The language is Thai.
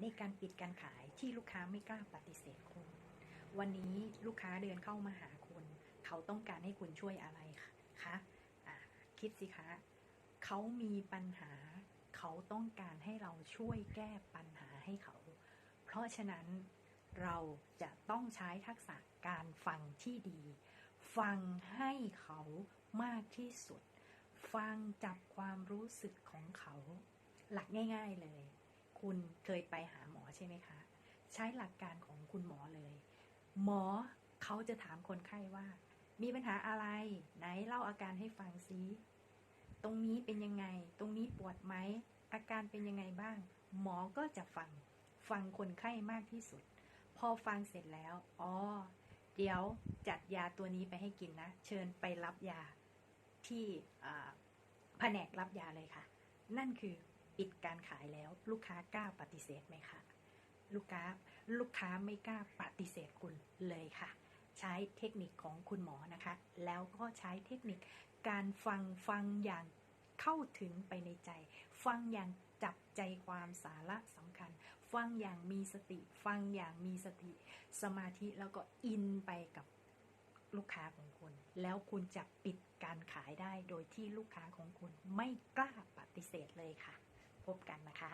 ในการปิดการขายที่ลูกค้าไม่กล้าปฏิเสธคุณ วันนี้ลูกค้าเดินเข้ามาหาคุณ เขาต้องการให้คุณช่วยอะไรคะะคิดสิคะ เขามีปัญหา เขาต้องการให้เราช่วยแก้ปัญหาให้เขา เพราะฉะนั้นเราจะต้องใช้ทักษะการฟังที่ดี ฟังให้เขามากที่สุด ฟังจับความรู้สึกของเขา หลักง่าย ๆเลย คุณเคยไปหาหมอใช่ไหมคะ ใช้หลักการของคุณหมอเลย หมอเขาจะถามคนไข้ว่า มีปัญหาอะไร ไหนเล่าอาการให้ฟังซิตรงนี้เป็นยังไง ตรงนี้ปวดไหมอาการเป็นยังไงบ้าง หมอก็จะฟัง ฟังคนไข้มากที่สุด พอฟังเสร็จแล้ว อ๋อ เดี๋ยวจัดยาตัวนี้ไปให้กินนะ เชิญไปรับยาที่แผนกรับยาเลยค่ะ นั่นคือปิดการขายแล้ว ลูกค้ากล้าปฏิเสธไหมคะ ลูกค้าลูกค้าไม่กล้าปฏิเสธคุณเลยค่ะ ใช้เทคนิคของคุณหมอนะคะ แล้วก็ใช้เทคนิคการฟังฟังอย่างเข้าถึงไปในใจ ฟังอย่างจับใจความสาระสำคัญ ฟังอย่างมีสติ ฟังอย่างมีสติ สมาธิแล้วก็อินไปกับลูกค้าของคุณ แล้วคุณจะปิดการขายได้โดยที่ลูกค้าของคุณไม่กล้าปฏิเสธเลยค่ะ พบกันนะคะ